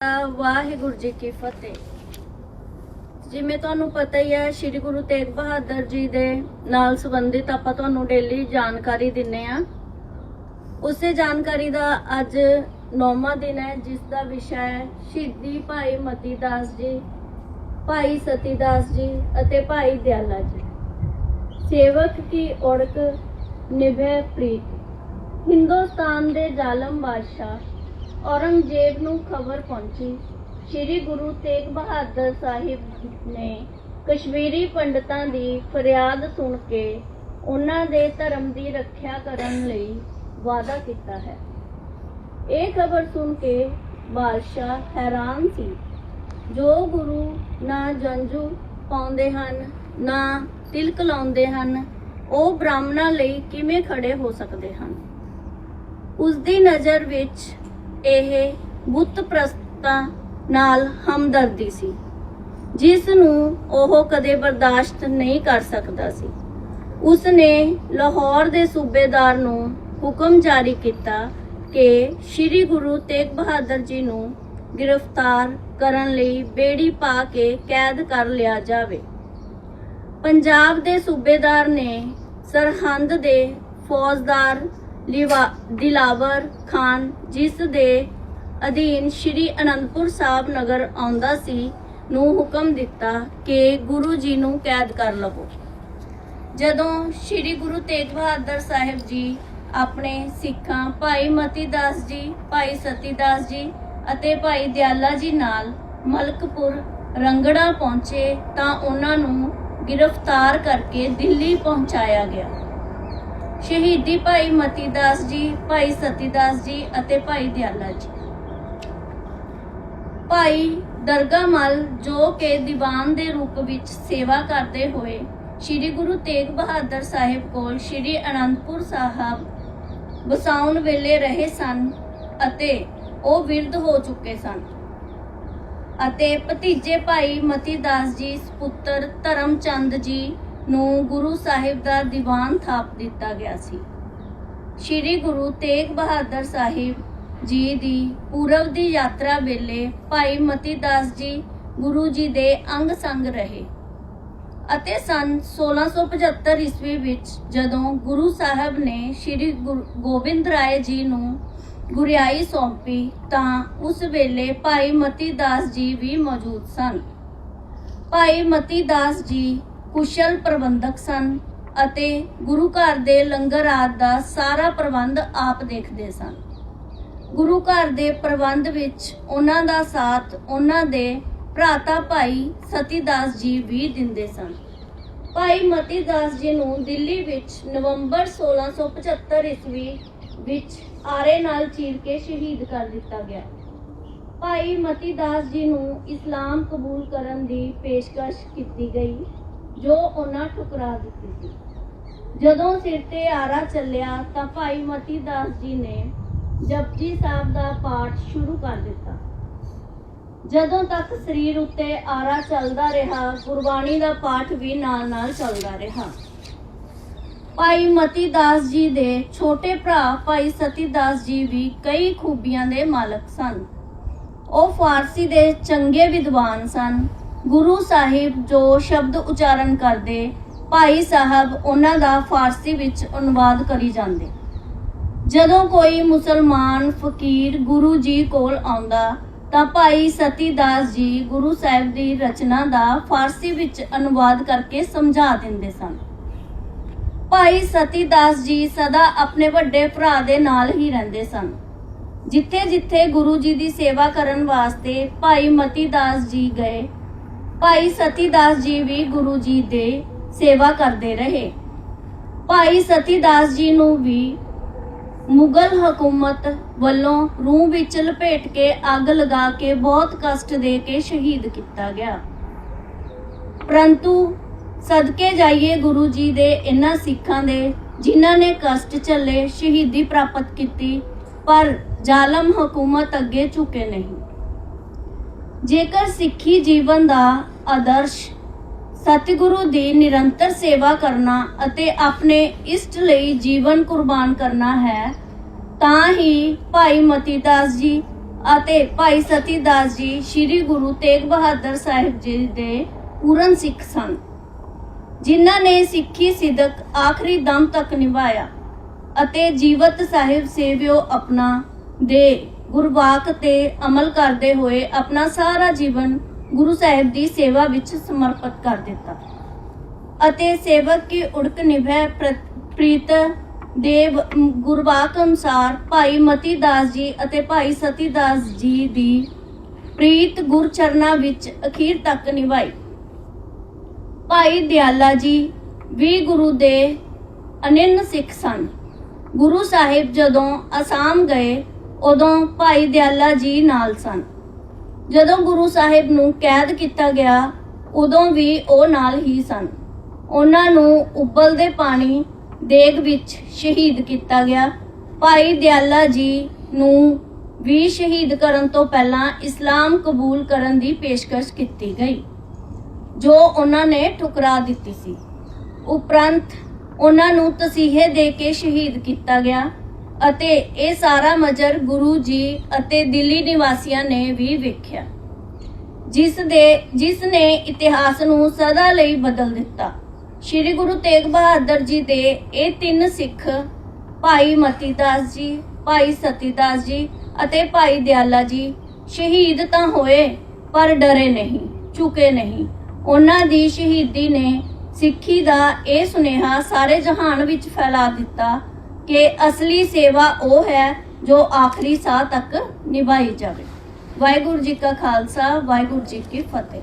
ਵਾਹਿਗੁਰੂ ਜੀ ਕੀ ਫਤਿਹ। ਜਿਵੇਂ ਤੁਹਾਨੂੰ ਪਤਾ ਹੀ ਹੈ, ਸ੍ਰੀ ਗੁਰੂ ਤੇਗ ਬਹਾਦਰ ਜੀ ਦੇ ਨਾਲ ਸੰਬੰਧਿਤ ਆਪਾਂ ਤੁਹਾਨੂੰ ਡੇਲੀ ਜਾਣਕਾਰੀ ਦਿੰਨੇ ਆ ਉਸੇ ਜਾਣਕਾਰੀ ਦਾ ਅੱਜ ਨੌਵਾਂ ਦਿਨ ਹੈ, ਜਿਸ ਦਾ ਵਿਸ਼ਾ ਹੈ ਸ਼ਹੀਦੀ ਭਾਈ ਮਤੀ ਦਾਸ ਜੀ, ਭਾਈ ਸਤੀ ਦਾਸ ਜੀ ਅਤੇ ਭਾਈ ਦਿਆਲਾ ਜੀ। ਸੇਵਕ ਕੀ ਔੜਕ ਨਿਭੇ ਪ੍ਰੀਤ। ਹਿੰਦੁਸਤਾਨ ਦੇ ਜ਼ਾਲਮ ਬਾਦਸ਼ਾਹ ਔਰੰਗਜ਼ੇਬ ਨੂੰ ਖਬਰ ਪਹੁੰਚੀ। ਸ੍ਰੀ ਗੁਰੂ ਤੇਗ ਬਹਾਦਰ ਸਾਹਿਬ ਨੇ ਕਸ਼ਮੀਰੀ ਪੰਡਤਾਂ ਦੀ ਫਰਿਆਦ ਸੁਣ ਕੇ ਉਹਨਾਂ ਦੇ ਧਰਮ ਦੀ ਰੱਖਿਆ ਕਰਨ ਲਈ ਵਾਅਦਾ ਕੀਤਾ ਹੈ। ਇਹ ਖਬਰ ਸੁਣ ਕੇ ਬਾਦਸ਼ਾਹ ਹੈਰਾਨ ਸੀ। ਜੋ ਗੁਰੂ ਨਾ ਜੰਜੂ ਪਾਉਂਦੇ ਹਨ, ਨਾ ਤਿਲਕ ਲਾਉਂਦੇ ਹਨ, ਉਹ ਬ੍ਰਾਹਮਣਾਂ ਲਈ ਕਿਵੇਂ ਖੜੇ ਹੋ ਸਕਦੇ ਹਨ? ਉਸ ਦੀ ਨਜ਼ਰ ਵਿੱਚ ਇਹ ਬੁੱਤ ਪ੍ਰਸਤਾਂ ਨਾਲ ਹਮਦਰਦੀ ਸੀ ਜਿਸ ਨੂੰ ਉਹ ਕਦੇ ਬਰਦਾਸ਼ਤ ਨਹੀਂ ਕਰ ਸਕਦਾ ਸੀ। ਉਸ ਨੇ ਲਾਹੌਰ ਦੇ ਸੂਬੇਦਾਰ ਨੂੰ ਹੁਕਮ ਜਾਰੀ ਕੀਤਾ ਕਿ ਸ੍ਰੀ ਗੁਰੂ ਤੇਗ ਬਹਾਦਰ ਜੀ ਨੂੰ ਗ੍ਰਿਫਤਾਰ ਕਰਨ ਲਈ ਬੇੜੀ ਪਾ ਕੇ ਕੈਦ ਕਰ ਲਿਆ ਜਾਵੇ। ਪੰਜਾਬ ਦੇ ਸੂਬੇਦਾਰ ਨੇ ਸਰਹੰਦ ਦੇ ਫੌਜਦਾਰ ਦਿਲਾਵਰ ਖਾਨ ਜਿਸ ਦੇ ਅਧੀਨ ਸ਼੍ਰੀ ਅਨੰਦਪੁਰ ਸਾਹਿਬ ਨਗਰ ਆਉਂਦਾ ਸੀ, ਨੂੰ ਹੁਕਮ ਦਿੱਤਾ ਕਿ ਗੁਰੂ ਜੀ ਨੂੰ ਕੈਦ ਕਰ ਲਵੋ। ਜਦੋਂ ਸ਼੍ਰੀ ਗੁਰੂ ਤੇਗ ਬਹਾਦਰ ਸਾਹਿਬ ਜੀ ਆਪਣੇ ਸਿੱਖਾਂ ਭਾਈ ਮਤੀ ਦਾਸ ਜੀ, ਭਾਈ ਸਤੀ ਦਾਸ ਜੀ ਅਤੇ ਭਾਈ ਦਿਆਲਾ ਜੀ ਨਾਲ ਮਲਕਪੁਰ, ਰੰਗੜਾ ਪਹੁੰਚੇ ਤਾਂ ਉਹਨਾਂ ਨੂੰ ਗ੍ਰਿਫਤਾਰ ਕਰਕੇ ਦਿੱਲੀ ਪਹੁੰਚਾਇਆ ਗਿਆ। ਸ਼ਹੀਦੀ ਭਾਈ ਮਤੀ ਦਾਸ ਜੀ, ਭਾਈ ਸਤੀ ਦਾਸ ਜੀ ਅਤੇ ਭਾਈ ਦਿਆਲਾ ਜੀ। ਭਾਈ ਦਰਗਾਮਲ ਜੋ ਕਿ ਦੀਵਾਨ ਦੇ ਰੂਪ ਵਿੱਚ ਸੇਵਾ ਕਰਦੇ ਹੋਏ ਸ੍ਰੀ ਗੁਰੂ ਤੇਗ ਬਹਾਦਰ ਸਾਹਿਬ ਕੋਲ ਸ੍ਰੀ ਅਨੰਦਪੁਰ ਸਾਹਿਬ ਵਸਾਉਣ ਵੇਲੇ ਰਹੇ ਸਨ ਅਤੇ ਉਹ ਵਿਰਧ ਹੋ ਚੁੱਕੇ ਸਨ। ਅਤੇ ਭਤੀਜੇ ਭਾਈ ਮਤੀ ਦਾਸ ਜੀ ਸੁਪੁੱਤਰ ਧਰਮਚੰਦ ਜੀ ਨੂੰ ਗੁਰੂ ਸਾਹਿਬ ਦਾ ਦੀਵਾਨ ਥਾਪ ਦਿੱਤਾ ਗਿਆ ਸੀ। ਸ੍ਰੀ ਗੁਰੂ ਤੇਗ ਬਹਾਦਰ ਸਾਹਿਬ ਜੀ ਦੀ ਪੂਰਬ ਦੀ ਯਾਤਰਾ ਵੇਲੇ ਭਾਈ ਮਤੀ ਦਾਸ ਜੀ ਗੁਰੂ ਜੀ ਦੇ ਅੰਗ ਸੰਗ ਰਹੇ ਅਤੇ ਸਨ 1675 ਈਸਵੀ ਵਿੱਚ ਜਦੋਂ ਗੁਰੂ ਸਾਹਿਬ ਨੇ ਸ੍ਰੀ ਗੁਰੂ ਗੋਬਿੰਦ ਰਾਏ ਜੀ ਨੂੰ ਗੁਰਿਆਈ ਸੌਂਪੀ, ਤਾਂ ਉਸ ਵੇਲੇ ਭਾਈ ਮਤੀ ਦਾਸ ਜੀ ਵੀ ਮੌਜੂਦ ਸਨ। ਭਾਈ ਮਤੀ ਦਾਸ ਜੀ ਕੁਸ਼ਲ ਪ੍ਰਬੰਧਕ ਸਨ ਅਤੇ ਗੁਰੂ ਘਰ ਦੇ ਲੰਗਰ ਆਦਿ ਦਾ ਸਾਰਾ ਪ੍ਰਬੰਧ ਆਪ ਦੇਖਦੇ ਸਨ। ਗੁਰੂ ਘਰ ਦੇ ਪ੍ਰਬੰਧ ਵਿੱਚ ਉਹਨਾਂ ਦਾ ਸਾਥ ਉਹਨਾਂ ਦੇ ਭਰਾਤਾ ਭਾਈ ਸਤੀਦਾਸ ਜੀ ਵੀ ਦਿੰਦੇ ਸਨ। ਭਾਈ ਮਤੀ ਦਾਸ ਜੀ ਨੂੰ ਦਿੱਲੀ ਵਿੱਚ ਨਵੰਬਰ 1675 ਈਸਵੀ ਵਿੱਚ ਆਰੇ ਨਾਲ ਚੀਰ ਕੇ ਸ਼ਹੀਦ ਕਰ ਦਿੱਤਾ ਗਿਆ। ਭਾਈ ਮਤੀ ਦਾਸ ਜੀ ਨੂੰ ਇਸਲਾਮ ਕਬੂਲ ਕਰਨ ਦੀ ਪੇਸ਼ਕਸ਼ ਕੀਤੀ ਗਈ। ਜੋ ਉਹਨਾਂ ਠੁਕਰਾ ਦਿੱਤੀ ਸੀ। ਜਦੋਂ ਸਿਰ ਤੇ ਆਰਾ ਚੱਲਿਆ ਤਾਂ ਭਾਈ ਮਤੀ ਦਾਸ ਜੀ ਨੇ ਜਪਜੀ ਸਾਹਿਬ ਦਾ ਪਾਠ ਸ਼ੁਰੂ ਕਰ ਦਿੱਤਾ। ਜਦੋਂ ਤੱਕ ਸਰੀਰ ਉੱਤੇ ਆਰਾ ਚੱਲਦਾ ਰਿਹਾ, ਗੁਰਬਾਣੀ ਦਾ ਪਾਠ ਵੀ ਨਾਲ-ਨਾਲ ਚੱਲਦਾ ਰਿਹਾ। ਭਾਈ ਮਤੀ ਦਾਸ ਜੀ ਦੇ ਛੋਟੇ ਭਰਾ ਭਾਈ ਸਤੀ ਦਾਸ ਜੀ ਵੀ ਕਈ ਖੂਬੀਆਂ ਦੇ ਮਾਲਕ ਸਨ। ਉਹ ਫਾਰਸੀ ਦੇ ਚੰਗੇ ਵਿਦਵਾਨ ਸਨ। ਗੁਰੂ ਸਾਹਿਬ ਜੋ ਸ਼ਬਦ ਉਚਾਰਨ ਕਰਦੇ, ਭਾਈ ਸਾਹਿਬ ਉਹਨਾਂ ਦਾ ਫਾਰਸੀ ਵਿੱਚ ਅਨੁਵਾਦ ਕਰੀ ਜਾਂਦੇ। ਜਦੋਂ ਕੋਈ ਮੁਸਲਮਾਨ ਫਕੀਰ ਗੁਰੂ ਜੀ ਕੋਲ ਆਉਂਦਾ, ਤਾਂ ਭਾਈ ਸਤੀ ਜੀ ਗੁਰੂ ਸਾਹਿਬ ਦੀ ਰਚਨਾ ਦਾ ਫਾਰਸੀ ਵਿੱਚ ਅਨੁਵਾਦ ਕਰਕੇ ਸਮਝਾ ਦਿੰਦੇ ਸਨ। ਭਾਈ ਸਤੀ ਦਾਸ ਜੀ ਸਦਾ ਆਪਣੇ ਵੱਡੇ ਭਰਾ ਦੇ ਨਾਲ ਹੀ ਰਹਿੰਦੇ ਸਨ। ਜਿੱਥੇ ਜਿੱਥੇ ਗੁਰੂ ਜੀ ਦੀ ਸੇਵਾ ਕਰਨ ਵਾਸਤੇ ਭਾਈ ਮਤੀ ਦਾਸ ਜੀ ਗਏ ਭਾਈ ਸਤੀਦਾਸ ਜੀ ਵੀ ਗੁਰੂ ਜੀ ਦੇ ਸੇਵਾ ਕਰਦੇ ਰਹੇ। ਭਾਈ ਸਤੀ ਦਾਸ ਜੀ ਨੂੰ ਵੀ ਮੁਗਲ ਹਕੂਮਤ ਵੱਲੋਂ ਰੂਹ ਵਿੱਚ ਲਪੇਟ ਕੇ ਅੱਗ ਲਗਾ ਕੇ ਬਹੁਤ ਕਸ਼ਟ ਦੇ ਕੇ ਸ਼ਹੀਦ ਕੀਤਾ ਗਿਆ। ਪਰੰਤੂ ਸਦਕੇ ਜਾਈਏ ਗੁਰੂ ਜੀ ਦੇ ਇਨ੍ਹਾਂ ਸਿੱਖਾਂ ਦੇ, ਜਿਨ੍ਹਾਂ ਨੇ ਕਸ਼ਟ ਝੱਲੇ, ਸ਼ਹੀਦੀ ਪ੍ਰਾਪਤ ਕੀਤੀ, ਪਰ ਜ਼ਾਲਮ ਹਕੂਮਤ ਅੱਗੇ ਝੁਕੇ ਨਹੀਂ। ਜੇਕਰ ਸਿੱਖੀ ਜੀਵਨ ਦਾ ਆਦਰਸ਼ ਸਤਿਗੁਰੂ ਦੀ ਨਿਰੰਤਰ ਸੇਵਾ ਕਰਨਾ ਅਤੇ ਆਪਣੇ ਇਸ਼ਟ ਲਈ ਜੀਵਨ ਕੁਰਬਾਨ ਕਰਨਾ ਹੈ, ਤਾਂ ਹੀ ਭਾਈ ਮਤੀ ਦਾਸ ਜੀ ਅਤੇ ਭਾਈ ਸਤੀਦਾਸ ਜੀ ਸ੍ਰੀ ਗੁਰੂ ਤੇਗ ਬਹਾਦਰ ਸਾਹਿਬ ਜੀ ਦੇ ਪੂਰਨ ਸਿੱਖ ਸਨ, ਜਿਨ੍ਹਾਂ ਨੇ ਸਿੱਖੀ ਸਿਦਕ ਆਖਰੀ ਦਮ ਤੱਕ ਨਿਭਾਇਆ ਅਤੇ ਜੀਵਤ ਸਾਹਿਬ ਸੇਵਿਓ ਆਪਣਾ ਦੇ ਗੁਰਬਾਕ ਤੇ ਅਮਲ ਕਰਦੇ ਹੋਏ ਆਪਣਾ ਸਾਰਾ ਜੀਵਨ ਗੁਰੂ ਸਾਹਿਬ ਦੀ ਸੇਵਾ ਵਿੱਚ ਸਮਰਪਿਤ ਕਰ ਦਿੱਤਾ। ਅਤੇ ਸੇਵਕ ਕੀ ਉੜਕ ਨਿਭੈ ਪ੍ਰੀਤ ਦੇਵ ਗੁਰਬਾਕ ਅਨੁਸਾਰ ਭਾਈ ਮਤੀ ਦਾਸ ਜੀ ਅਤੇ ਭਾਈ ਸਤੀ ਦਾਸ ਜੀ ਦੀ ਪ੍ਰੀਤ ਗੁਰਚਰਨਾ ਵਿੱਚ ਅਖੀਰ ਤੱਕ ਨਿਭਾਈ। ਭਾਈ ਦਿਆਲਾ ਜੀ ਵੀ ਗੁਰੂ ਦੇ ਅਨਿੰਨ ਸਿੱਖ ਸਨ। ਗੁਰੂ ਸਾਹਿਬ ਜਦੋਂ ਅਸਾਮ ਗਏ ਉਦੋਂ ਭਾਈ ਦਿਆਲਾ ਜੀ ਨਾਲ ਸਨ। ਜਦੋਂ ਗੁਰੂ ਸਾਹਿਬ ਨੂੰ ਕੈਦ ਕੀਤਾ ਗਿਆ, ਉਦੋਂ ਵੀ ਉਹ ਨਾਲ ਹੀ ਸਨ। ਉਹਨਾਂ ਨੂੰ ਉਬਲਦੇ ਪਾਣੀ ਦੇਗ ਵਿੱਚ ਸ਼ਹੀਦ ਕੀਤਾ ਗਿਆ। ਭਾਈ ਦਿਆਲਾ ਜੀ ਨੂੰ ਵੀ ਸ਼ਹੀਦ ਕਰਨ ਤੋਂ ਪਹਿਲਾਂ ਇਸਲਾਮ ਕਬੂਲ ਕਰਨ ਦੀ ਪੇਸ਼ਕਸ਼ ਕੀਤੀ ਗਈ, ਜੋ ਉਹਨਾਂ ਨੇ ਠੁਕਰਾ ਦਿੱਤੀ ਸੀ। ਉਪਰੰਤ ਉਹਨਾਂ ਨੂੰ ਤਸੀਹੇ ਦੇ ਕੇ ਸ਼ਹੀਦ ਕੀਤਾ ਗਿਆ। ਅਤੇ ਇਹ ਸਾਰਾ ਮਜਰ ਗੁਰੂ ਜੀ ਅਤੇ ਦਿੱਲੀ ਨਿਵਾਸੀਆਂ ਨੇ ਵੀ ਵੇਖਿਆ। ਜਿਸ ਦੇ, ਜਿਸ ਨੇ ਇਤਿਹਾਸ ਨੂੰ ਸਦਾ ਲਈ ਬਦਲ ਦਿੱਤਾ। ਸ੍ਰੀ ਗੁਰੂ ਤੇਗ ਬਹਾਦਰ ਜੀ ਦੇ ਇਹ ਤਿੰਨ ਸਿੱਖ, ਭਾਈ ਮਤੀਦਾਸ ਜੀ, ਭਾਈ ਸਤੀਦਾਸ ਜੀ ਅਤੇ ਭਾਈ ਦਿਆਲਾ ਜੀ ਸ਼ਹੀਦ ਤਾਂ ਹੋਏ, ਪਰ ਡਰੇ ਨਹੀਂ, ਝੁਕੇ ਨਹੀਂ। ਉਹਨਾਂ ਦੀ ਸ਼ਹੀਦੀ ਨੇ ਸਿੱਖੀ ਦਾ ਇਹ ਸੁਨੇਹਾ ਸਾਰੇ ਜਹਾਨ ਵਿੱਚ ਫੈਲਾ ਦਿੱਤਾ ਕਿ ਅਸਲੀ ਸੇਵਾ ਉਹ ਹੈ ਜੋ ਆਖਰੀ ਸਾਹ ਤੱਕ ਨਿਭਾਈ ਜਾਵੇ। ਵਾਹਿਗੁਰੂ ਜੀ ਕਾ ਖਾਲਸਾ, ਵਾਹਿਗੁਰੂ ਜੀ ਕੀ ਫਤਿਹ।